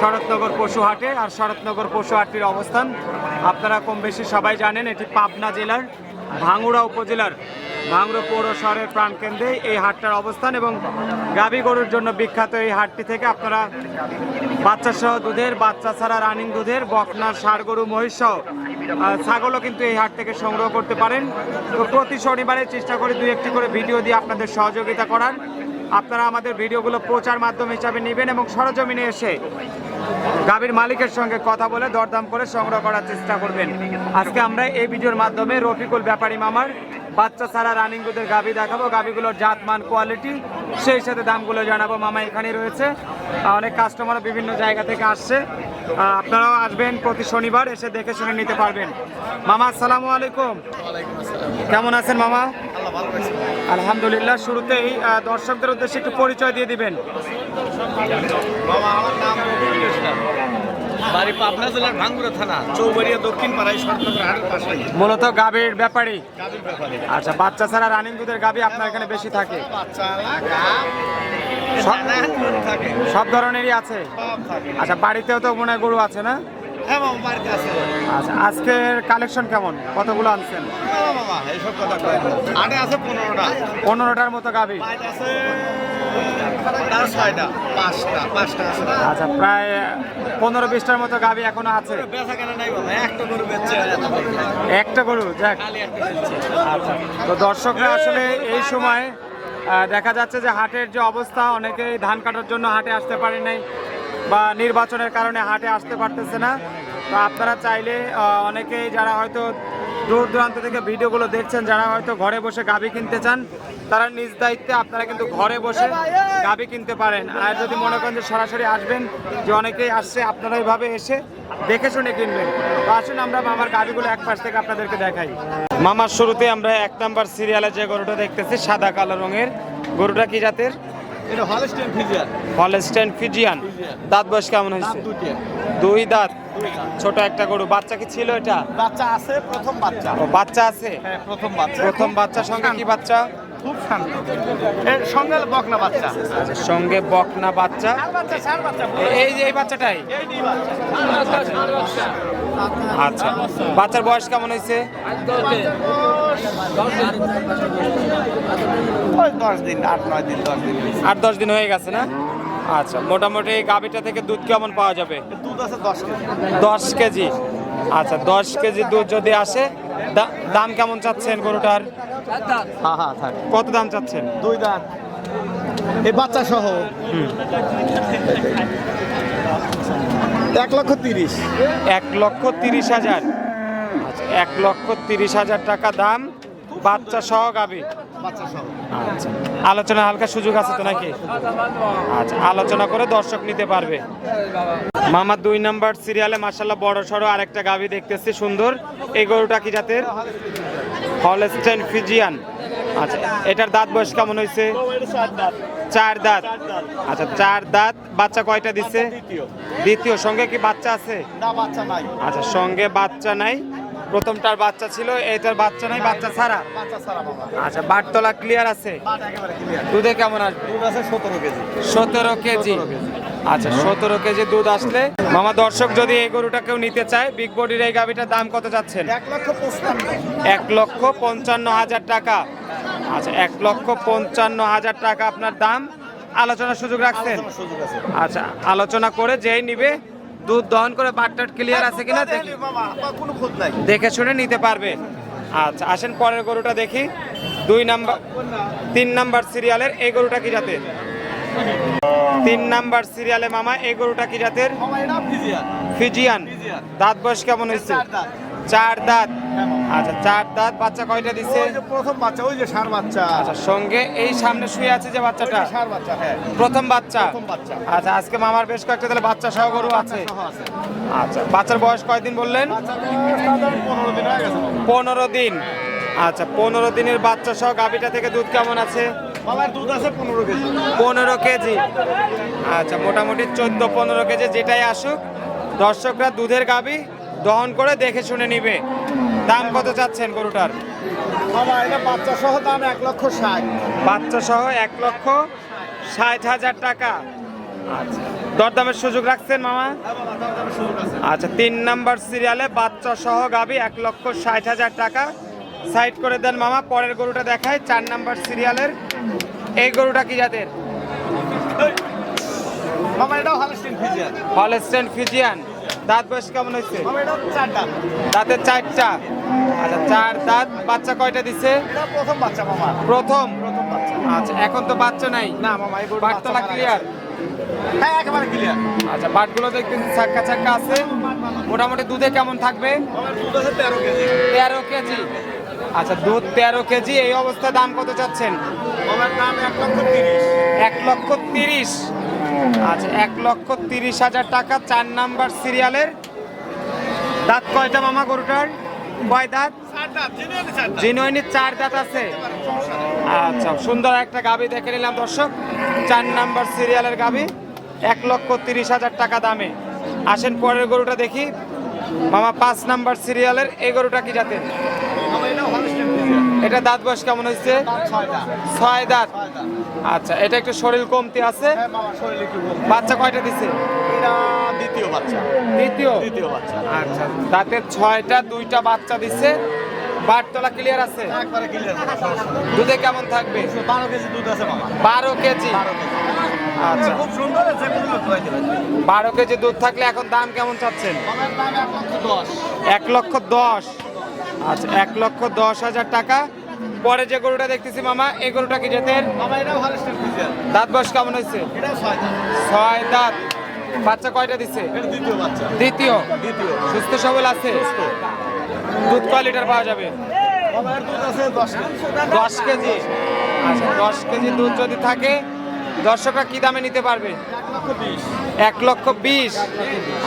শরৎনগর পশু হাটে আর শরৎনগর পশু হাটটির অবস্থান। আপনারা কম বেশি সবাই জানেন, এটি পাবনা জেলার ভাঙ্গুড়া উপজেলার ভাঙ্গুড়া পৌর শহরের প্রাণকেন্দ্রে এই হাটটার অবস্থান এবং গাভী গরুর জন্য বিখ্যাত এই হাটটি থেকে আপনারা বাচ্চা সহ দুধের, বাচ্চা ছাড়া রানিং দুধের, বকনার ষাড় গরু, মহিষ সহ ছাগলও কিন্তু এই হাট থেকে সংগ্রহ করতে পারেন। তো প্রতি শনিবারে চেষ্টা করি দুই একটি করে ভিডিও দিয়ে আপনাদের সহযোগিতা করার। আপনারা আমাদের ভিডিওগুলো প্রচার মাধ্যম হিসাবে নেবেন এবং সরজমিনে এসে গাভীর মালিকের সঙ্গে কথা বলে দরদাম করে সংগ্রহ করার চেষ্টা করবেন। আজকে আমরা এই ভিডিওর মাধ্যমে রফিকুল ব্যাপারী মামার বাচ্চা ছাড়া রানিং দুধের গাভী দেখাবো। গাভীগুলোর জাত মান কোয়ালিটি সেই সাথে দামগুলো জানাব। মামা এখানেই রয়েছে। অনেক কাস্টমার বিভিন্ন জায়গা থেকে আসছে। আপনারাও আসবেন প্রতি শনিবার এসে দেখে শুনে নিতে পারবেন। মামা আসসালামু আলাইকুম। কেমন আছেন মামা? আলহামদুলিল্লাহ শুরুতেই দর্শকদের উদ্দেশ্যে একটু পরিচয় দিয়ে দিবেন। বাড়ি পাবনা জেলার ভাঙ্গুরা থানা চৌবাড়িয়া দক্ষিণ পাড়ায় সরকার হাটের পাশে মূলত গাভীর ব্যাপারে। আচ্ছা বাচ্চা ছাড়া রানিং দুধের গাভী আপনার এখানে বেশি থাকে? সব ধরনেরই আছে। আচ্ছা বাড়িতেও তো মনে হয় গরু আছে না? হ্যাঁ আচ্ছা আজকের কালেকশন কেমন? কতগুলো আনছেন? পনেরোটা। পনেরোটার মতো গাভী আচ্ছা প্রায় পনেরো বিশটার মতো গাভী এখনও আছে। একটা গরু যাক। আচ্ছা তো দর্শকরা আসলে এই সময় দেখা যাচ্ছে যে হাটের যে অবস্থা অনেকেই ধান কাটার জন্য হাটে আসতে পারে নাই। বা নির্বাচনের কারণে হাটে আসতে পারতেছে না। তো আপনারা চাইলে অনেকেই যারা হয়তো দূর দূরান্ত থেকে ভিডিওগুলো দেখছেন, যারা হয়তো ঘরে বসে গাভী কিনতে চান, তারা নিজ দায়িত্বে আপনারা কিন্তু ঘরে বসে গাভী কিনতে পারেন। আর যদি মনে করেন যে সরাসরি আসবেন, যে অনেকেই আসছে, আপনারা এইভাবে এসে দেখে শুনে কিনবেন। তো আসুন, আমরা মামার গাড়িগুলো এক পাশ থেকে আপনাদেরকে দেখাই। মামার শুরুতে আমরা এক নাম্বার সিরিয়ালে যে গরুটা দেখতেছি, সাদা কালো রঙের। গরুটা কি জাতের? এটা হলস্টেন ফিজিয়ার হলস্টেন ফিজিয়ান দাঁত বয়স কেমন হয়েছে? দুই দাঁত। ছোট একটা গরু। বাচ্চা কি ছিল এটা? বাচ্চা আছে প্রথম বাচ্চা। ও বাচ্চা আছে? হ্যাঁ প্রথম বাচ্চা। প্রথম বাচ্চার সঙ্গে কি বাচ্চা? খুব শান্ত। এর সঙ্গে বকনা বাচ্চা। সঙ্গে বকনা বাচ্চা। বাচ্চা বাচ্চা। এই যে এই বাচ্চাটাই? বাচ্চা। আচ্ছা। বাচ্চার বয়স কেমন হয়েছে? দশ দিন আট নয় দিন দশ দিন। আট দশ দিন হয়ে গেছে না? আচ্ছা মোটামুটি গাভিটা থেকে দুধ কেমন পাওয়া যাবে? দুধ আছে দশ কেজি। দশ কেজি। আচ্ছা দশ কেজি দুধ যদি আসে দাম কেমন চাচ্ছেন গরুটার? হ্যাঁ হ্যাঁ থাক। কত দাম চাচ্ছেন? দুই দাম এই বাচ্চা সহ। এক লক্ষ তিরিশ। এক লক্ষ তিরিশ হাজার। আচ্ছা এক লক্ষ তিরিশ হাজার টাকা দাম। বাচ্চা সহ গাবি? আচ্ছা। আলোচনা হালকা সুযোগ আছে তো নাকি? আচ্ছা আলোচনা করে দর্শক নিতে পারবে। মামা দুই নাম্বার সিরিয়ালে মার্শাল্লাহ বড় সড়ো আরেকটা গাবি দেখতেছি সুন্দর। এই গরুটা কি জাতের? Holstein Friesian. আচ্ছা এটার দাঁত বয়স কেমন হয়েছে? চার দাঁত। আচ্ছা চার দাঁত। বাচ্চা কয়টা দিচ্ছে দ্বিতীয়। সঙ্গে কি বাচ্চা আছে? আচ্ছা সঙ্গে বাচ্চা নাই। প্রথমটার বাচ্চা ছিল এটার বাচ্চা নাই বাচ্চা ছাড়া। আচ্ছা বাটতলা ক্লিয়ার আছে? দুধে কেমন আসবে? দুধ আছে সতেরো কেজি। সতেরো কেজি। আচ্ছা সতেরো কেজি দুধ আসলে। মামা দর্শক যদি এই গরুটা কেউ নিতে চায় বিগ বডির এই গাভিটার দাম কত যাচ্ছেন? এক লক্ষ পঞ্চান্ন। হাজার টাকা। আচ্ছা এক লক্ষ পঞ্চান্ন হাজার টাকা আপনার দাম। আলোচনার সুযোগ রাখছেন? আচ্ছা আলোচনা করে যেই নিবে দুধ দহন করে বাটটাট ক্লিয়ার আছে কিনা দেখি। কোনো খোঁজ নাই। দেখে শুনে নিতে পারবে। আচ্ছা আসেন পরের গরুটা দেখি। দুই নাম্বার তিন নাম্বার সিরিয়ালের এই গরুটা কি জাতের? তিন নাম্বার সিরিয়ালে মামা এই গরুটা কি জাতের? ফিজিয়ান। দাঁত বয়স কেমন হয়েছে? চার দাঁত। আচ্ছা চার দাঁত বাচ্চা কয়টা দিচ্ছে প্রথম বাচ্চা ওই যে সার বাচ্চা। আচ্ছা সঙ্গে এই সামনে শুয়ে আছে যে বাচ্চাটা? সার বাচ্চা হ্যাঁ। প্রথম বাচ্চা? প্রথম বাচ্চা। আচ্ছা আজকে মামার বেশ কয়েকটা তাহলে বাচ্চা সহ গরু আছে? আচ্ছা বাচ্চার বয়স কয়দিন বললেন? গেছে মামা। পনেরো দিন আচ্ছা পনেরো দিনের বাচ্চা সহ গাভিটা থেকে দুধ কেমন আছে? দুধ আছে পনেরো কেজি। পনেরো কেজি। আচ্ছা মোটামুটি চোদ্দ পনেরো কেজি যেটাই আসুক দর্শকরা দুধের গাভি দহন করে দেখে শুনে নিবে। দাম কত চাচ্ছেন গরুটার? মামা এটা বাচ্চা সহ দাম এক লক্ষ ষাট। বাচ্চা সহ এক লক্ষ ষাট হাজার টাকা। আচ্ছা দরদামের সুযোগ রাখছেন মামা? আচ্ছা তিন নাম্বার সিরিয়ালে বাচ্চা সহ গাবি এক লক্ষ ষাট হাজার টাকা। সাইড করে দেন মামা পরের গরুটা দেখায় চার নাম্বার সিরিয়ালের। এই গরুটা কি জাতের? মামা এটাও হালস্টিন ফিজিয়ান হলস্টেন ফিজিয়ান দাঁত বয়স কেমন হয়েছে? দাঁতের চারটা। আচ্ছা চার দাঁত। বাচ্চা কয়টা দিছে? প্রথম। বাচ্চা মামা প্রথম প্রথম বাচ্চা আচ্ছা এখন তো বাচ্চা নাই? না মামা এই ক্লিয়ার ক্লিয়ার আচ্ছা আছে। মোটামুটি দুধে কেমন থাকবে? তেরো কেজি। তেরো কেজি আচ্ছা দুধ তেরো কেজি। এই অবস্থায় দাম কত চাচ্ছেন? এক লক্ষ তিরিশ এক লক্ষ তিরিশ। আচ্ছা এক লক্ষ তিরিশ হাজার টাকা, চার নাম্বার সিরিয়ালের। দাঁত কয়টা মামা গরুটার? কয় দাঁত? জিনুইনি চার দাঁত আছে। আচ্ছা সুন্দর একটা গাবি দেখে নিলাম দর্শক। চার নাম্বার সিরিয়ালের গাবি, এক লক্ষ তিরিশ হাজার টাকা দামে। আসেন পরের গরুটা দেখি। মামা, পাঁচ নাম্বার সিরিয়ালের, এই গরুটা কি জাতের মামা এটাও হালস্টিন ফিজিয়ান এটা দাঁত বয়স কেমন হয়েছে? ছয় দাঁত। আচ্ছা এটা একটু শরীর কমতি আছে? হ্যাঁ। বাচ্চা কয়টা দিছে? দ্বিতীয় বাচ্চা। দ্বিতীয়? দ্বিতীয় বাচ্চা। আচ্ছা দাঁতের ছয়টা দুইটা বাচ্চা দিছে। বাটতলা ক্লিয়ার আছে? নেই। দুধে কেমন থাকবে? বারো কেজি দুধ আছে বারো কেজি? আচ্ছা। খুব সুন্দর বারো কেজি দুধ থাকলে এখন দাম কেমন চাচ্ছেন? এক লক্ষ দশ। আচ্ছা এক লক্ষ দশ হাজার টাকা। পরে যে গরুটা দেখতেছি মামা এই গরুটা কি যেতেন দাঁত বয়স কেমন হয়েছে? ছয় দাঁত। বাচ্চা কয়টা দিচ্ছে দ্বিতীয় সুস্থ সবল আছে? দুধ কয় লিটার পাওয়া যাবে? দশ কেজি। আচ্ছা দশ কেজি দুধ যদি থাকে দর্শকরা কি দামে নিতে পারবে? এক লক্ষ বিশ।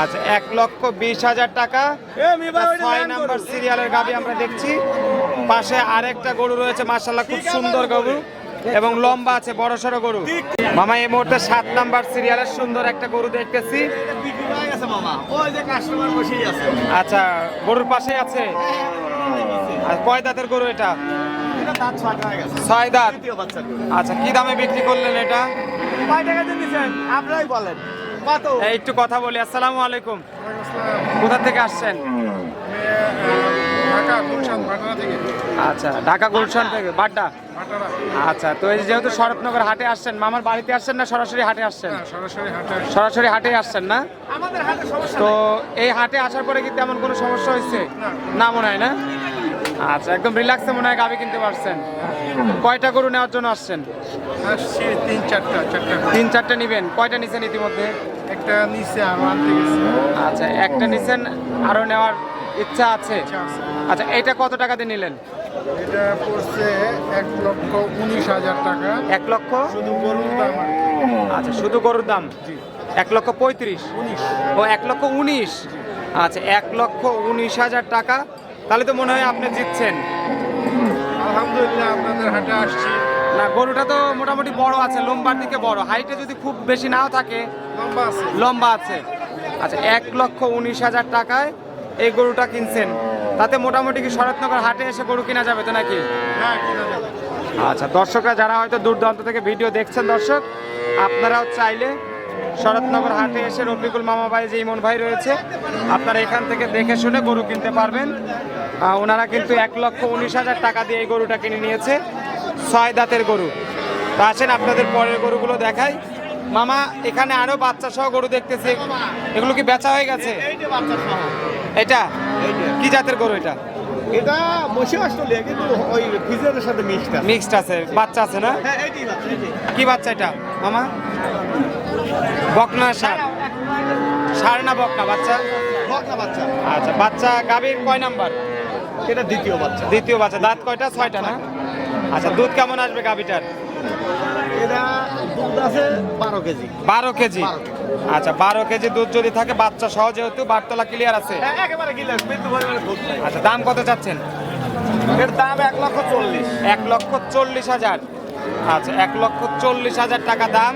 আচ্ছা এক লক্ষ বিশ হাজার টাকা। ছয় নাম্বার সিরিয়ালের গাবি আমরা দেখছি। পাশে আরেকটা গরু রয়েছে মার্শাল্লাহ খুব সুন্দর গরু এবং লম্বা আছে বড় সড়ো গরু। মামা এই মুহূর্তে সাত নাম্বার সিরিয়ালের সুন্দর একটা গরু দেখতেছি। আচ্ছা গরুর পাশেই আছে? আর কয় দাঁতের গরু এটা? ছয় দাঁত। আচ্ছা কি দামে বিক্রি করলেন এটা? কয় টাকা দিচ্ছেন? আপনারাই বলেন। একটু কথা বলি আসসালামু আলাইকুম। কোথা থেকে আসছেন? আচ্ছা ঢাকা গুলশান থেকে বাড্ডা? আচ্ছা তো এই যেহেতু শরৎনগর হাটে আসছেন মামার বাড়িতে আসছেন না সরাসরি হাটে আসছেন? হ্যাঁ, সরাসরি হাটে আসছেন না? তো এই হাটে আসার পরে কি তেমন কোনো সমস্যা হয়েছে? না। মনে হয় না? আচ্ছা একদম রিল্যাক্সে মনে হয় গাবি কিনতে পারছেন। কয়টা গরু নেওয়ার জন্য আসছেন? আসছি তিন চারটা চারটা তিন চারটে নিবেন। কয়টা নিছেন ইতিমধ্যে? একটা নিচে আরও আনতে গেছি। আচ্ছা একটা নিছেন আরও নেওয়ার ইচ্ছা আছে? আচ্ছা এইটা কত টাকা দিয়ে নিলেন? এটা পড়ছে এক লক্ষ উনিশ হাজার টাকা। এক লক্ষ? শুধু গরুর দাম আচ্ছা শুধু গরুর দাম? এক লক্ষ পঁয়ত্রিশ? উনিশ। ও এক লক্ষ উনিশ? আচ্ছা এক লক্ষ উনিশ হাজার টাকা। তাহলে তো মনে হয় আপনি জিতছেন। আলহামদুলিল্লাহ আপনাদের হাটে আসছি। না গরুটা তো মোটামুটি বড় আছে লম্বার দিকে বড়। হাইটে যদি খুব বেশি নাও থাকে লম্বা আছে। লম্বা আছে। আচ্ছা এক লক্ষ উনিশ হাজার টাকায় এই গরুটা কিনছেন। তাতে মোটামুটি কি শরৎনগর হাটে এসে গরু কিনা যাবে তো নাকি? হ্যাঁ আচ্ছা দর্শকরা যারা হয়তো দূর দূরান্ত থেকে ভিডিও দেখছেন দর্শক আপনারাও চাইলে শরৎনগর হাটে এসে রফিকুল মামা ভাই যে ইমন ভাই রয়েছে আপনারা এখান থেকে দেখে শুনে গরু কিনতে পারবেন। ওনারা কিন্তু এক লক্ষ উনিশ হাজার টাকা দিয়ে এই গরুটা কিনে নিয়েছে। ছয় দাঁতের গরু। তা আসেন আপনাদের পরের গরুগুলো দেখাই। মামা এখানে আরও বাচ্চা সহ গরু দেখতেছে। এগুলো কি বেচা হয়ে গেছে? এটা? কি জাতের গরু এটা? এটা অস্ট্রেলিয়া কিন্তু ওই সাথে মিক্সড আছে। মিক্সড আছে। বাচ্চা আছে না? হ্যাঁ বাচ্চা কি বাচ্চা এটা? মামা? বকনা সার। সার না বকনা বাচ্চা? বকনা বাচ্চা। আচ্ছা বাচ্চা গাভীর কয় নাম্বার? এটা দ্বিতীয় বাচ্চা। দ্বিতীয় বাচ্চা। দাঁত কয়টা? ছয়টা না? আচ্ছা দুধ কেমন আসবে গাভীটার? এটা দুধ আছে বারো কেজি। বারো কেজি? আচ্ছা বারো কেজি দুধ যদি থাকে বাচ্চা সহ যেহেতু বারতলা ক্লিয়ার আছে। একেবারে নাই। আচ্ছা দাম কত চাচ্ছেন? এর দাম এক লক্ষ চল্লিশ। এক লক্ষ চল্লিশ হাজার। আচ্ছা এক লক্ষ চল্লিশ হাজার টাকা দাম।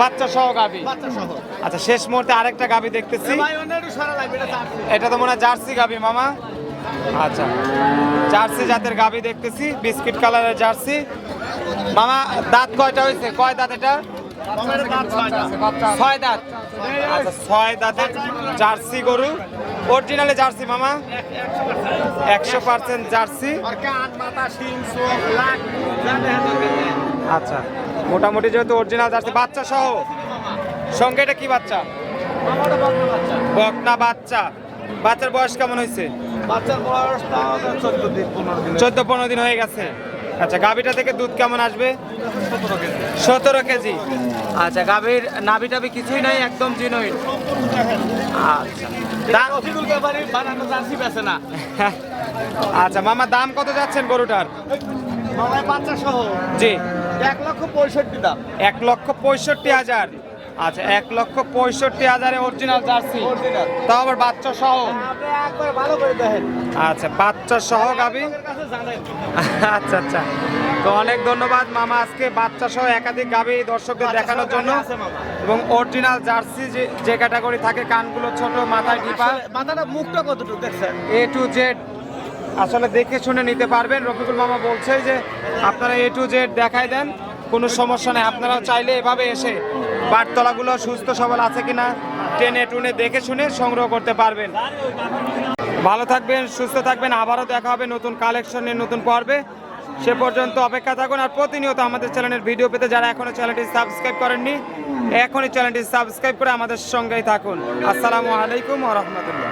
বাচ্চা সহ গাবি আচ্ছা শেষ মুহূর্তে আরেকটা গাবি দেখতেছি। এটা তো মনে হয় জার্সি গাবি মামা। আচ্ছা। জার্সি জাতের গাবি দেখতেছি, বিস্কিট কালারের জার্সি। মামা, দাঁত কয়টা হয়েছে? কয় দাঁত এটা? ছয় দাঁত। আচ্ছা ছয় দাঁতের জার্সি গরু। অরিজিনালে জার্সি, মামা? একশো পার্সেন্ট জার্সি। আচ্ছা মোটামুটি যেহেতু অরিজিনাল জার্সি, বাচ্চা সহ। সঙ্গে এটা কি বাচ্চা? বকনা বাচ্চা। বাচ্চার বয়স কেমন হয়েছে? বাচ্চার বয়স চোদ্দ দিন পনেরো দিন চোদ্দ পনেরো দিন হয়ে গেছে। আচ্ছা গাভীটা থেকে দুধ কেমন আসবে? সতেরো কেজি। আচ্ছা গাভীর নাভি টাভি কিছুই নাই একদম জিনুইন আচ্ছা না। আচ্ছা মামা দাম কত যাচ্ছেন গরুটার? মামায় বাচ্চা সহ। জি। এক লক্ষ পঁয়ষট্টি দাম। এক লক্ষ পঁয়ষট্টি হাজার। আচ্ছা এক লক্ষ পঁয়ষট্টি হাজারে অরিজিনাল জার্সি তাও আবার বাচ্চা সহ। আচ্ছা বাচ্চা সহ জানেন আচ্ছা আচ্ছা। তো অনেক ধন্যবাদ মামা আজকে বাচ্চা সহ একাধিক গাভী দর্শকদের দেখানোর জন্য। এবং অরিজিনাল জার্সি যে যে ক্যাটাগরি থাকে কানগুলো ছোট মাথায় আসলে মাথাটা মুখটা কতটুকু দেখছেন? এ টু জেড আসলে দেখে শুনে নিতে পারবেন। রফিকুল মামা বলছে যে আপনারা এ টু জেড দেখাই দেন কোনো সমস্যা নেই। আপনারাও চাইলে এভাবে এসে বাটতলাগুলো সুস্থ সবল আছে কিনা টেনে টুনে দেখে শুনে সংগ্রহ করতে পারবেন। ভালো থাকবেন, সুস্থ থাকবেন। আবারও দেখা হবে নতুন কালেকশনের নতুন পর্বে। সে পর্যন্ত অপেক্ষা থাকুন আর প্রতিনিয়ত আমাদের চ্যানেলের ভিডিও পেতে যারা এখনও চ্যানেলটি সাবস্ক্রাইব করেননি, এখনই চ্যানেলটি সাবস্ক্রাইব করে আমাদের সঙ্গেই থাকুন। আসসালামু আলাইকুম রাহমাতুল্লাহ।